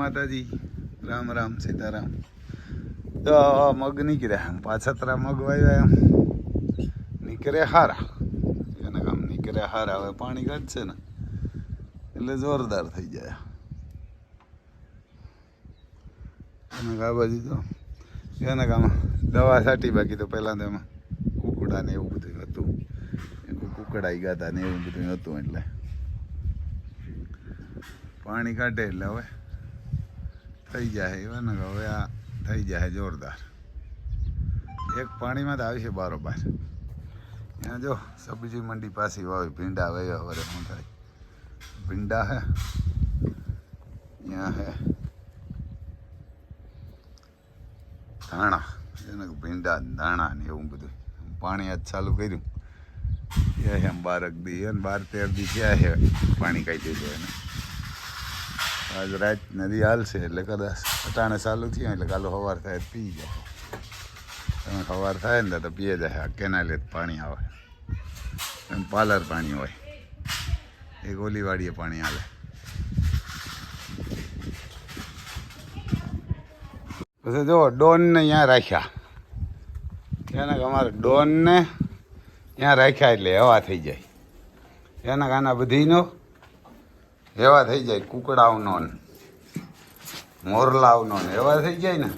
માતાજી. રામ રામ, સીતારામ. તો મગ નીકળ્યા આમ પાછતરા મગ વાવ્યા એમ. નીકળે હારા. એને કામ નીકળે હારા. હવે પાણી કાઢશે ને, એટલે જોરદાર થઈ જાય. એને આ બાજુ તો એના કામ દવા છાંટી બાકી તો પહેલાં તો એમાં કુકડા ને એવું બધું હતું. કુકડાઈ ગાતા ને એવું બધું હતું એટલે. પાણી કાઢે એટલે હવે. થઈ જાય એવા ને હવે આ થઈ જાય જોરદાર. એક પાણીમાં તો આવી છે બારોબાર. ત્યાં જો સબ્જી મંડી પાસે વાવી, ભીંડા વાવ્યા વરે શું થાય. ભીંડા હે. ત્યાં હે. ધાણા. એને ભીંડા ધાણા ને એવું બધું. પાણી આજ ચાલુ કર્યું. એ એમ બારક દી અને બાર તેર દી ક્યાં છે પાણી કાઢી દીધું એને. આજ રાત નદી હાલશે એટલે કદાચ અટાણે ચાલુ થયા એટલે કાલો સવાર થાય પી જાય. તમે સવાર થાય ને તો પીએ જાય, આ કેનાલે પાણી આવે. એમ પાલર પાણી હોય. એક ઓલી પાણી હાલે. પછી જો ડોનને અહીંયા રાખ્યા. એના અમારે ડોનને ત્યાં રાખ્યા એટલે હવા થઈ જાય. એના કાના બધીનો એવા થઈ જાય કુકડાઓનો મોરલાઓનો એવા થઈ જાય ને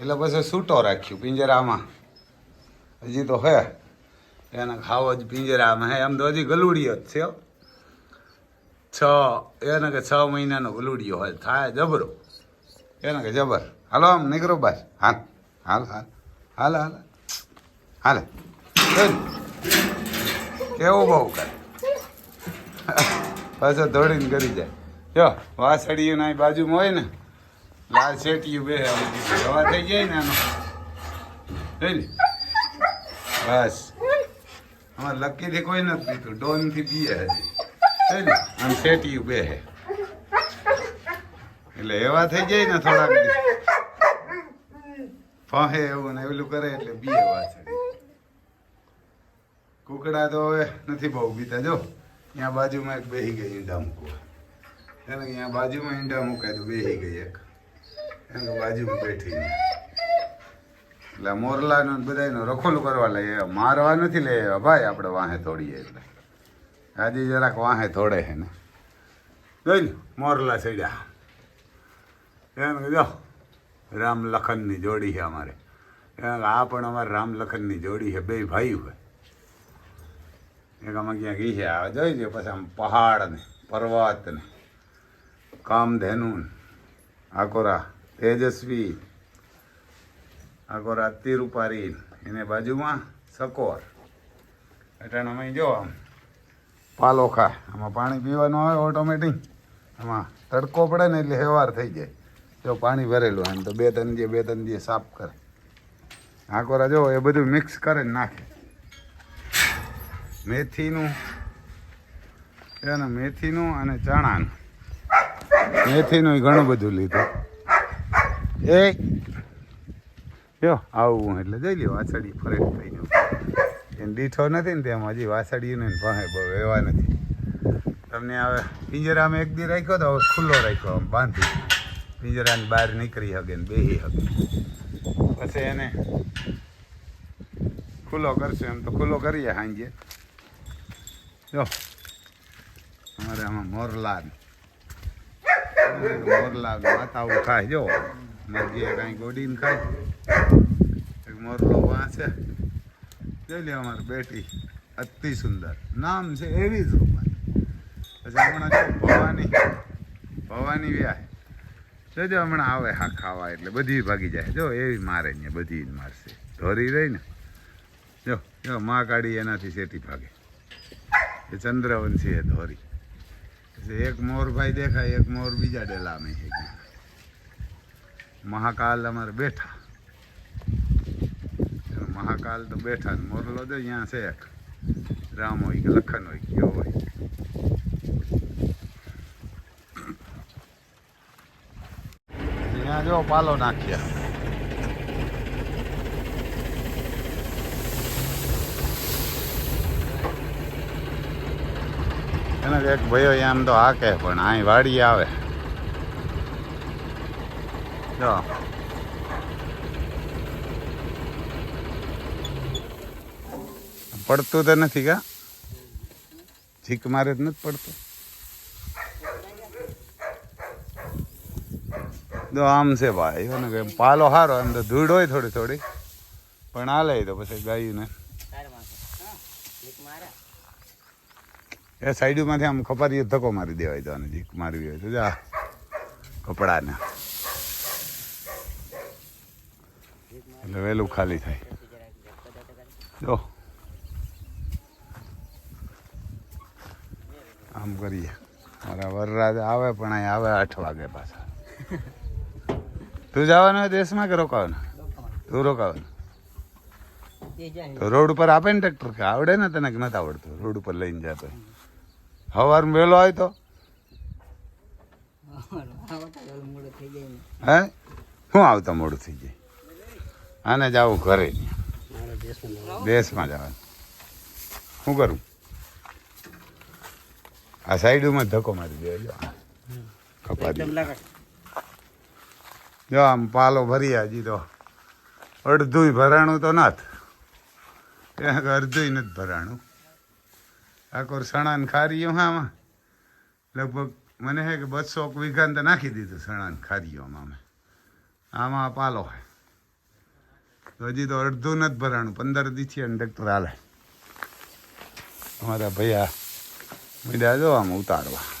એટલે પછી છૂટો રાખ્યું પિંજરામાં. હજી તો હે, એને ખાવો જ પિંજરામાં હે. એમ તો હજી ગલુડિયો જ છે છ, એને કે છ મહિનાનો ગલુડીયો હોય, થાય જબરો. એને કે જબર. હાલો આમ, નીકળો બસ. હાલ હાલ હાલ. હાલ હાલ. હાલે. કેવું બહુ કરે? પાછો દોડીને કરી જાય. જો વાસળીયું ના બાજુમાં હોય ને, લાલ શેટિયું બે હવા થઈ જાય ને આનો. જોઈ બસ. અમારે લકીથી કોઈ નથી પીતું. ડોનથી પીએ હજી. ને આમ શેટિયું બે હે. એટલે એવા થઈ જાય ને થોડાક ફાહે એવું ને એવું કરે એટલે બી એવા છે કુકડા તો હવે નથી બહુ બીતા જો. ત્યાં બાજુમાં એક બેહી ગઈ ઈંડા મૂકવા. એને અહીંયા બાજુમાં ઈંડા મૂકાય તો બેહી ગઈ એક. એને બાજુમાં બેઠી એટલે મોરલાનો ને બધાયનો રખોલું કરવા લઈએ મારવા નથી લે ભાઈ, આપણે વાહે તોડીએ એટલે. આજે જરાક વાહે તોડે છે ને. જોઈ ને મોરલા સડ્યા કે જો રામ લખનની જોડી છે અમારે. એમ આ પણ અમારે રામ લખનની જોડી છે. બે ભાઈ હોય એક આમાં ક્યાંક ઈ છે. આ જોઈ લે પછી આમ પહાડ ને પર્વત ને કામધેનુ આકોરા તેજસ્વી, આકોરા તિરુપારી એને બાજુમાં સકોર. અટાણામાં જો આમ પાલોખા, આમાં પાણી પીવાનું આવે ઓટોમેટિક આમાં તડકો પડે ને એટલે હેવાર થઈ જાય. જો પાણી ભરેલું એમ તો બે ત્રણ જે બે ત્રણ જે સાફ કરે. આકોરા જો એ બધું મિક્સ કરે નાખે. મેથીનું, એને મેથીનું અને ચણાનું. મેથીનું ઘણું બધું લીધું. એ જો આવું એટલે જઈ લ્યો વાસળી ફરે થઈ ગયું. એને દીઠો નથી ને તેમ, હજી વાસળીને ભાવે બહુ એવા નથી. તમને હવે પિંજરામાં એક દી રાખ્યો તો હવે ખુલ્લો રાખ્યો, આમ બાંધી. પિંજરાની બહાર નીકળી શકે ને બેહી શકે પછી એને ખુલ્લો કરશે, એમ તો ખુલ્લો કરીએ સાંજે જો. અમારે આમાં મોરલાદ. મોરલાદ મોરલા માતાઓ ખાય, જો. મરજીએ કાંઈ ગોડીને ખાય. એક મોરલો વાંચે જોઈ અમારે બેટી. અતિ સુંદર. નામ છે એવી જ રૂપાની પછી હમણાં ભવાની. ભવાની વ્યાય. જોજો હમણાં આવે હા ખાવા એટલે બધી ભાગી જાય. જો એવી મારે ને બધી જ મારશે. ધોરી રહી ને. જો જો, માં કાઢી એનાથી શેટી ભાગે. એ ચંદ્રવંશી એ ધોરી. એક મોરભાઈ દેખાય, એક મોર બીજા ડેલા છે મહાકાલ અમારે બેઠા. મહાકાલ તો બેઠા ને મોરલો તો અહીંયા છે એક. રામ હોય કે લખન હોય, કયો હોય. અહીંયા જો પાલો નાખ્યા. એને એક ભાઈઓ આમ તો હાકે, પણ અહીં વાડી આવે. જો. પડતું તો નથી કા? છીક મારે જ નથી પડતું. તો આમ છે ભાઈ પાલો સારો એમ તો ધૂળ હોય થોડી થોડી. પણ આ લઈ તો પછી ગાયું ને એ સાઈડમાંથી આમ ખપારીએ ધક્કો મારી દેવાય તો નજીક જીક મારવી હોય તો જા. કપડાને. એટલે વહેલું ખાલી થાય. જો. આમ કરીએ. મારા વરરાજ આવે પણ અહીં આવે આઠ વાગે પાછા. તું જવાનો હોય દેશમાં કે રોકાવાનો? તું રોકાવાનો. તો રોડ ઉપર આપે ને ટ્રેક્ટર કે આવડે ને તને નથી આવડતું? રોડ ઉપર લઈને જતો સવારમાં વહેલો હોય તો? હે? શું આવતા મોડું થઈ જાય? આને જવું ઘરે. દેશમાં જવાનું શું કરું? આ સાઈડમાં ધક્કો મારી દે, જો. કપાતી જો, આમ પાલો ભરી હજી તો. અડધું ભરાણું તો નાથ. અડધું નથી ભરાણું. આખો સણાન ખારીઓ હા આમાં લગભગ મને હે કે બસો વીઘાને તો નાખી દીધું સણાન ખારીઓમાં અમે આમાં પાલો હે. હજી તો અડધું નથી ભરાણું. પંદર દીથી અને ટ્રેક્ટર હાલે. અમારા ભૈયા મીડા જો આમાં ઉતારવા.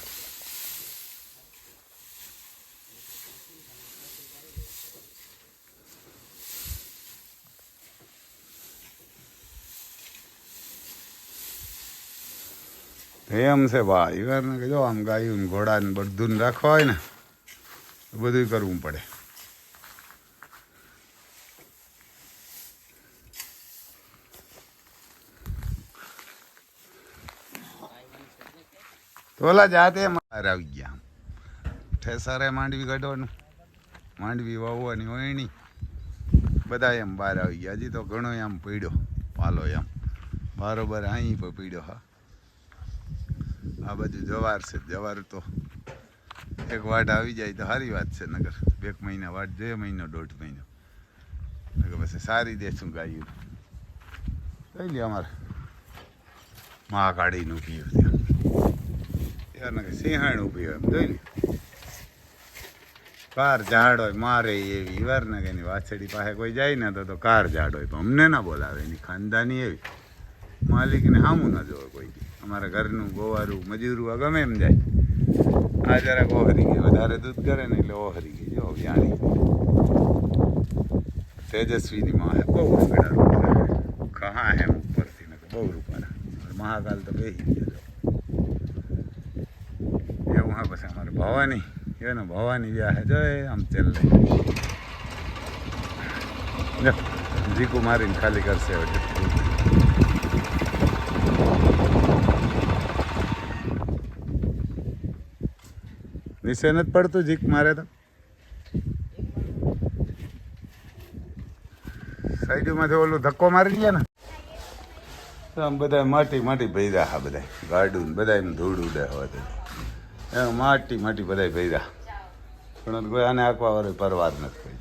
એમ છે ભાઈ ને કે જો આમ ગાયું ને ઘોડા ને બધું રાખવા હોય ને બધું કરવું પડે. તો ઓલા જાતે બહાર આવી ગયા. ઠેસારે માંડવી કાઢવાનું, માંડવી વાવવાની વહેણી બધા એમ બહાર આવી ગયા. હજી તો ઘણો એમ પડ્યો, પાલો એમ. બરોબર, અહીં પણ પડ્યો, હા. આ બાજુ જવાર છે. જવાર તો એક વાટ આવી જાય તો સારી વાત છે, નગર. એક મહિના વાટ જોઈએ, મહિનો દોઢ મહિનો. નગર પછી સારી દેશું ગાયું. કઈ લે અમારે? મહાકાળીનું પીયું ત્યાં. ત્યાં નગર સિંહાણ ઊભી હોય જોઈ ને કાર ઝાડ હોય, મારે એવી. વાર ને કે એની વાછડી પાસે કોઈ જાય ને તો તો કાર ઝાડ હોય પણ અમને ના બોલાવે. એની ખાનદાની એવી. માલિકને સામું ના જોવે કોઈ. અમારા ઘરનું ગોવારું, મજૂરું આ ગમે એમ જાય. આ જરાક ઓહરી ગઈ, વધારે દૂધ કરે ને એટલે ઓહરી ગઈ. જો વ્યાણી તેજસ્વીની માં હે, બહુ રૂપડા રૂપડા કहाँ હે ઉપરથી ને બહુ રૂપાડા મહાકાલ તો બેસી ગયો એવું હા, પછી અમારે ભવાની, એને ભવાની વ્યા હે, જો, એ આમ ચાલ લે. જીકુ મારીને ખાલી કરશે હવે. નીચે નથી પડતું, જીક મારે તો. સાઈડમાંથી ઓલું ધક્કો મારી ગયા ને. આમ બધા માટી માટી ભૈરા હા બધા ગાડું બધા એમ ધૂળ ઉડે હવે એમ માટી માટી બધા ભૈરા પણ કોઈ આને આખવા વાળો પરવાર નથી કોઈ.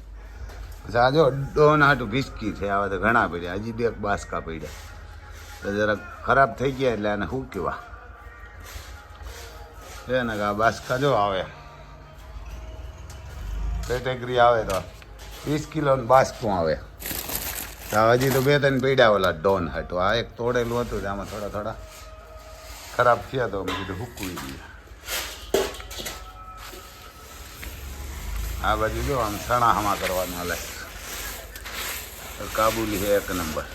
પછી આ જો ડોન હાટું ભીસકી છે, આવા તો ઘણા પડ્યા હજી બે બાસકા પડ્યા તો જરાક ખરાબ થઈ ગયા એટલે આને શું કહેવા? એને કે આ બાસકા જો આવે. કેટેગરી આવે તો. વીસ કિલો બાસકું આવે. હજી તો બે ત્રણ પીડ્યા ઓલા ડોન હતું આ એક તોડેલું હતું આમાં થોડા થોડા ખરાબ થયા તો કીધું હુકવી દઈએ. આ બાજુ જો આમ સણા હમા કરવાનું હાલે. કાબુલી છે એક નંબર.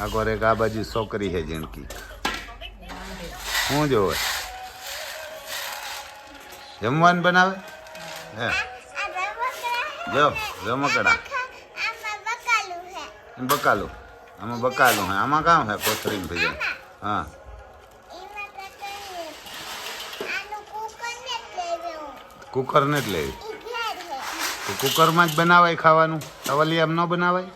આ કોર એક આ બાજુ છોકરી છે જિંદગી શું જોવે? જમવાનું બનાવે? હે. જો રમકડા. બકાલું આમાં બકાલું હે. આમાં કામ હે? કોથરીમ ભેજન હા. કુકર ને જ લેવી તો કુકરમાં જ બનાવાય ખાવાનું? તવલિયામ ન બનાવાય?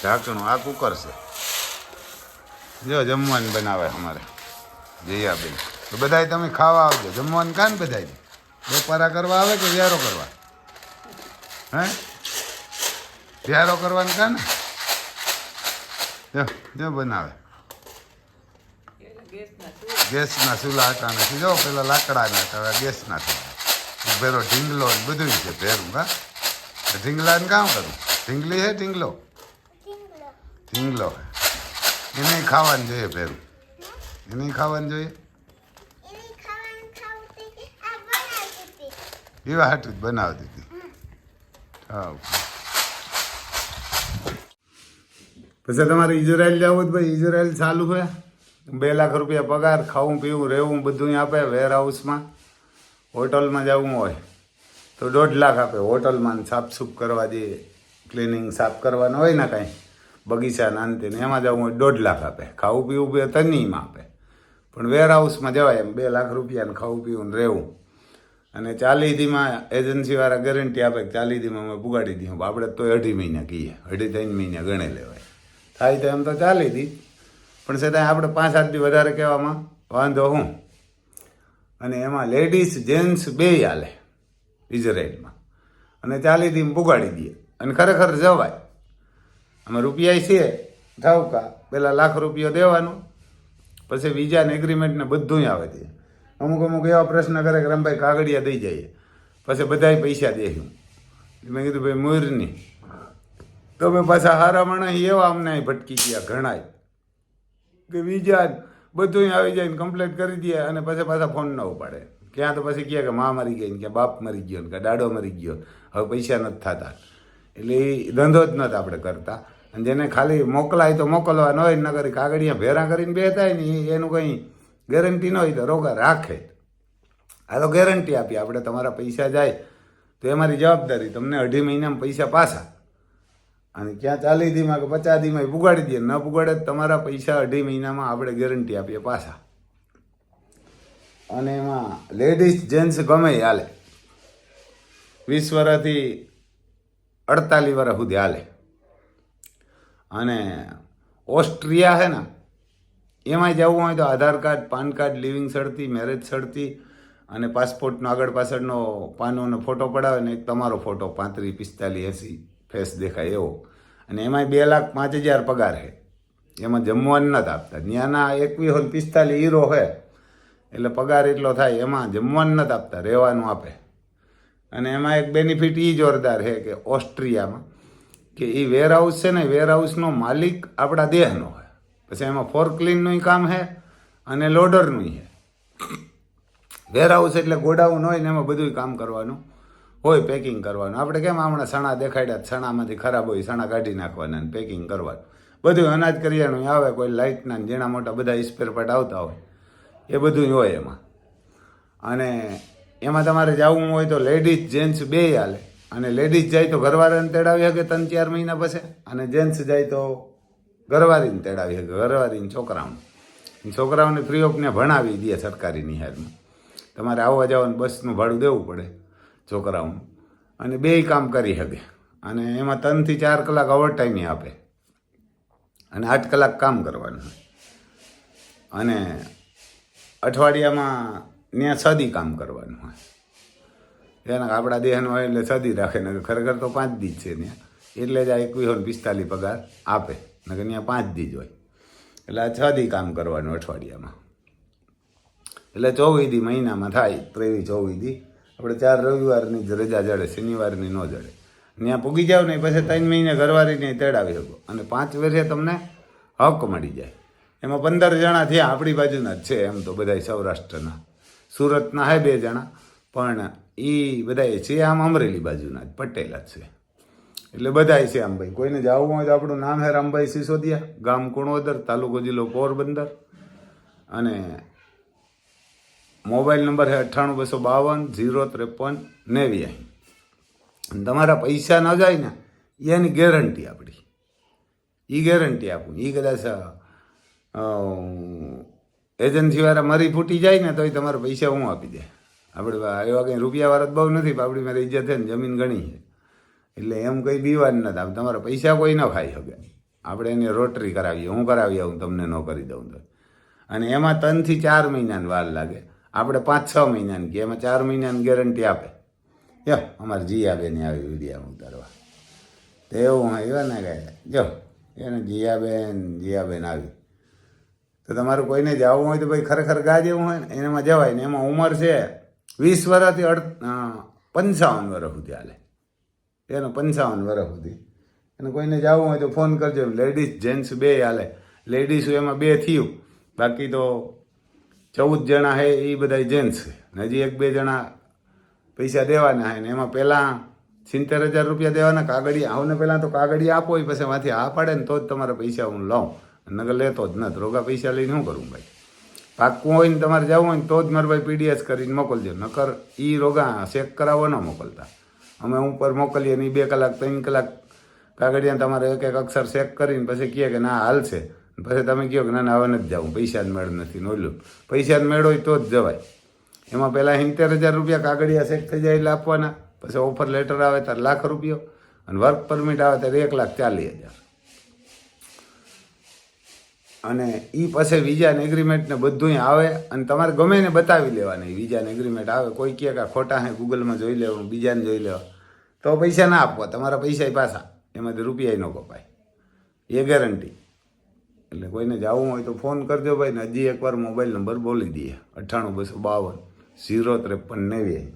ઢાંકણું? આ કુકર છે. જો જમવાનું બનાવે અમારે. જયા બેન તો બધાય તમે ખાવા આવજો. જમવાનું કાન બધાય? બપોરા કરવા આવે કે વ્યારો કરવા? હે? વ્યારો કરવાનું કાન? જો જો બનાવે. ગેસના ચૂલા હતા નથી. જો પેલા લાકડાના હતા ગેસના થયા ભેરો ઢીંગલો બધું છે ભેરું હા? ઢીંગલાને કામ કરું? ઢીંગલી હે ઢીંગલો? ઢીંગલો. એને ખાવાનું જોઈએ પહેલું એને ખાવાનું જોઈએ? એવા હાટું જ બનાવતી હતી. હા. પછી તમારે ઇઝરાયલ જવું જ ભાઈ ઇઝરાયલ ચાલુ છે બે લાખ રૂપિયા પગાર ખાવું પીવું રહેવું બધું આપે વેર હાઉસમાં હોટલમાં જવું હોય તો દોઢ લાખ આપે હોટલમાં સાફસૂફ કરવા દઈએ ક્લિનિંગ સાફ કરવાનું હોય ને કાંઈ. બગીચા અંતે એમાં જવું હોય દોઢ લાખ આપે. ખાવું પીવું બે તનીમાં આપે. પણ વેર હાઉસમાં જવાય એમ, બે લાખ રૂપિયાને ખાવું પીવું રહેવું. અને ચાલી દીમાં એજન્સીવાળા ગેરંટી આપે કે ચાલી દીમાં અમે પુગાડી દઈએ. આપણે તો અઢી મહિના કહીએ. અઢી ત્રણ મહિના ગણે લેવાય. થાય તો એમ તો ચાલી દી પણ છતાં આપણે પાંચ સાત દી વધારે કહેવામાં વાંધો હું. અને એમાં લેડીઝ જેન્ટ્સ બે હાલે. ઇઝરાયલમાં અને ચાલી દી પુગાડી દઈએ. અને ખરેખર જવાય. આમાં રૂપિયા છે, ધાવકા પહેલાં લાખ રૂપિયો દેવાનું, પછી વિઝા એગ્રીમેન્ટને એગ્રીમેન્ટ બધું આવે છે અમુક અમુક એવા પ્રશ્ન કરે કે રમભાઈ કાગળિયા દઈ જઈએ પછી બધાય પૈસા દેશું મેં કીધું, ભાઈ મોરની તમે પાછા હારા માણસ એવા અમને ભટકી ગયા, ઘણાય. કે વિઝા બધું આવી જાય ને કમ્પ્લેટ કરી દે અને પછી પાછા ફોન ન ઉપાડે. ક્યાં તો પછી કહે કે મા મરી ગઈ ને કે બાપ મરી ગયો ને કે દાડો મરી ગયો હવે પૈસા નથી થતા. એટલે એ ધંધો જ નથી આપણે કરતા. અને જેને ખાલી મોકલાય તો મોકલવાનો હોય ન કરી કાગળિયા ભેરા કરીને બેતાય ને એનું કંઈ ગેરંટી ન હોય તો રોકા રાખે. આ તો ગેરંટી આપી આપણે તમારા પૈસા જાય તો એ મારી જવાબદારી. તમને અઢી મહિનામાં પૈસા પાછા. અને ક્યાં ચાલી દીમાં કે પચાસ દીમાં પુગાડી દઈએ. ન પુગાડે તમારા પૈસા અઢી મહિનામાં આપણે ગેરંટી આપીએ પાછા. અને એમાં લેડીઝ જેન્ટ્સ ગમે હાલે. વીસ વર્ષથી અડતાલીસ વર્ષ સુધી હાલે. અને ઓસ્ટ્રિયા છે ને એમાં જવું હોય તો Aadhaar card, PAN card, living સળતી marriage સળતી અને પાસપોર્ટનો આગળ પાછળનો પાનોનો ફોટો પડાવે ને એક તમારો ફોટો, પાંત્રીસ, પિસ્તાલીસ, એંસી, ફેસ દેખાય એવો. અને એમાંય બે લાખ પાંચ હજાર પગાર છે. એમાં જમવાનું નથી આપતા. ત્યાંના એકવી હોય પિસ્તાલીસ હીરો છે. એટલે પગાર એટલો થાય, એમાં જમવાનું નથી આપતા, રહેવાનું આપે. અને એમાં એક બેનિફિટ એ જોરદાર છે કે ઓસ્ટ્રિયામાં કે એ વેરહાઉસ છે ને વેરહાઉસનો માલિક આપણા દેહનો હોય. પછી એમાં ફોર ક્લીનનું કામ છે અને લોડરનું છે વેરહાઉસ એટલે ગોડાઉન હોય ને એમાં બધું કામ કરવાનું હોય પેકિંગ કરવાનું. આપણે કેમ હમણાં સણા દેખાડ્યા સણામાંથી ખરાબ હોય, સણા કાઢી નાખવાના અને પેકિંગ કરવાનું. બધું અનાજ કરિયાણું આવે, કોઈ લાઇટના ઝીણા મોટા બધા ઇસ્પેરપાટ આવતા હોય, એ બધું હોય એમાં. અને એમાં તમારે જવું હોય તો લેડીઝ જેન્ટ્સ બે હાલે. અને લેડીઝ જાય તો ઘરવાળાને તેડાવી શકે ત્રણ ચાર મહિના પછી અને જેન્ટ્સ જાય તો ઘરવાળીને તેડાવી શકે, ઘરવાળીને છોકરાઓને. છોકરાઓને ફ્રી ભણાવી દે સરકારી નિહારમાં તમારે આવવા જવાનું, બસનું ભાડું દેવું પડે છોકરાઓનું. અને બેય કામ કરી શકે. અને એમાં ત્રણથી ચાર કલાક ઓવર ટાઈમે આપે. અને આઠ કલાક કામ કરવાનું અને અઠવાડિયામાં ત્યાં સદી કામ કરવાનું હોય. એના આપણા દેહનો હોય એટલે સદી રાખે ને ખરેખર તો પાંચ દી જ છે ત્યાં એટલે જ આ એકવીસો ને પિસ્તાલીસ પગાર આપે ને કે ત્યાં પાંચ દી જ હોય. એટલે આ છ દી કામ કરવાનું અઠવાડિયામાં. એટલે ચોવીસ દી મહિનામાં થાય, ત્રેવીસ, ચોવીસ દી. આપણે ચાર રવિવારની જ રજા જડે, શનિવારની ન જડે. ત્યાં પૂગી જાવ ને પછી ત્રણ મહિને ઘરવાળીને તેડાવી શકો. અને પાંચ વર્ષે તમને હક મળી જાય. એમાં પંદર જણા થયા, આપણી બાજુના જ છે, એમ તો બધા સૌરાષ્ટ્રના. સુરતના હે બે જણા, પણ એ બધા છે આમ અમરેલી બાજુના જ, પટેલા જ છે. એટલે બધા છે આમ ભાઈ. કોઈને જવું હોય તો આપણું નામ હે રામભાઈ સિસોદિયા, ગામ કુણોદર, તાલુકો જિલ્લો પોરબંદર. અને મોબાઈલ નંબર છે અઠ્ઠાણું, બસો બાવન, ઝીરો ત્રેપન, નેવ્યાસી. તમારા પૈસા ન જાય ને, એની ગેરંટી આપણી એ ગેરંટી આપું. એ કદાચ એજન્સીવાળા મરી ફૂટી જાય ને, તોય તમારા પૈસા હું આપી દે. આપણે એવા કંઈ રૂપિયાવાળા બહુ નથી, પણ આપણી મારે ઇજ્જત છે ને, જમીન ઘણી છે. એટલે એમ કંઈ બીવાન નથી, આમ તમારા પૈસા કોઈ ન ખાઈ શકે. આપણે એને રોટરી કરાવીએ, હું કરાવી આવું, તમને ન કરી દઉં તો. અને એમાં ત્રણથી ચાર મહિનાની વાર લાગે. આપણે પાંચ છ મહિનાની કે એમાં ચાર મહિનાની ગેરંટી આપે. જો, અમારે જીયાબેન આવી વિડીયા ઉતારવા. તો એવું આવ્યો ને કે જો, એને જીયાબેન જીયાબેન આવી. તો તમારું કોઈને જવું હોય તો ભાઈ ખરેખર ગા જેવું હોય ને, એનામાં જવાય ને, એમાં ઉંમર છે. વીસ વર્ષથી અડ પંચાવન વર્ષ સુધી હાલે. એનો પંચાવન વર્ષ સુધી. અને કોઈને જવું હોય તો ફોન કરજો. લેડીઝ, જેન્ટ્સ બે હાલે. લેડીઝ એમાં બે થયું. બાકી તો ચૌદ જણા હે એ બધા જેન્ટ્સ છે હજી એક બે જણા પૈસા દેવાના હે. ને એમાં પહેલાં સિત્તેર હજાર રૂપિયા દેવાના કાગળિયા. આવને પહેલાં તો કાગળિયા આપો હોય પછી માંથી આ પાડે ને તો જ તમારા પૈસા હું લઉં. નગર લેતો જ નથી. રોગા પૈસા લઈને શું કરું ભાઈ? પાકું હોય ને તમારે જવું હોય ને તો જ મારા ભાઈ પીડીએસ કરીને મોકલજો. નકર એ રોગા ચેક કરાવવા ન મોકલતા. અમે ઉપર મોકલીએ ને બે કલાક, ત્રણ કલાક કાગળિયા તમારે એક એક અક્ષર ચેક કરીને પછી કહે કે ના હાલશે પછી તમે કહો કે ના ના, હવે નથી જવું. પૈસા જ મેળ નથી નોલ્યું પૈસા જ મેળો હોય તો જ જવાય. એમાં પહેલાં સિત્તેર હજાર રૂપિયા કાગળિયા ચેક થઈ જાય એટલે આપવાના. પછી ઓફર લેટર આવે ત્યારે લાખ રૂપિયો. અને વર્ક પરમિટ આવે ત્યારે એક લાખ ચાલીસ હજાર. અને એ પછી વિઝાને એગ્રીમેન્ટને બધું આવે અને તમારે ગમે ને બતાવી લેવાના. વિઝાને એગ્રીમેન્ટ આવે, કોઈ કહે કે ખોટા હે ગૂગલમાં જોઈ લેવા બીજાને જોઈ લેવા. તો પૈસા ના આપવા તમારા પૈસા પાછા. એમાંથી રૂપિયા ન કપાય. એ ગેરંટી એટલે કોઈને જવું હોય તો ફોન કરજો ભાઈ, ને હજી એકવાર મોબાઈલ નંબર બોલી દઈએ. અઠ્ઠાણું, બસો બાવન, ઝીરો ત્રેપન નેવી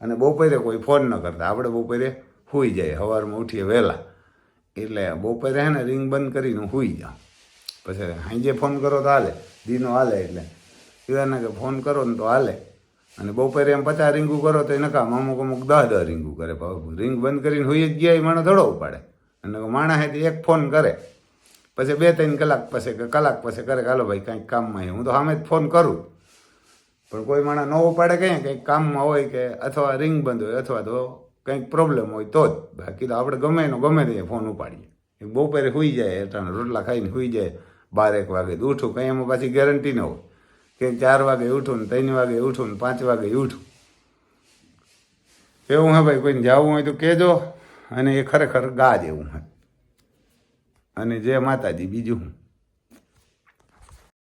અને બપોરે કોઈ ફોન ન કરતા. આપણે બપોરે સૂઈ જાય. સવારમાં ઉઠીએ વહેલા. એટલે બપોરે હે ને રિંગ બંધ કરીને સૂઈ જાઓ. પછી સાંજે ફોન કરો તો હાલે. દીનો હાલે એટલે. એવાને કે ફોન કરો ને તો હાલે. અને બપોરે એમ પચાસ રીંગું કરો તો એ નકામ અમુક અમુક દહ દહ રીંગું કરે. રીંગ બંધ કરીને હોઈ જ ગયા એ માણસ ધડો ઉપાડે. અને માણસ એક ફોન કરે. પછી બે ત્રણ કલાક પછી કે કલાક પછી કરે કે હાલો ભાઈ કંઈક કામમાં હે હું તો સામે જ ફોન કરું. પણ કોઈ માણસ ન ઉપાડે કંઈ કંઈક કામમાં હોય કે અથવા રિંગ બંધ હોય અથવા તો કંઈક પ્રોબ્લેમ હોય તો જ. બાકી તો આપણે ગમે એનો ગમે તે ફોન ઉપાડીએ. બપોરે સુઈ જાય એટલે રોટલા ખાઈને સુઈ જાય. બાર એક વાગે ઉઠું, કંઈ એમાં પાછી ગેરંટી ન હોય. કે ચાર વાગે ઉઠું ને ત્રણ વાગે ઉઠું ને પાંચ વાગે ઉઠું. એવું હે ભાઈ, કોઈને જવું હોય તો કહેજો, અને એ ખરેખર ગા જેવું હોય. અને જે માતાજી બીજું હું.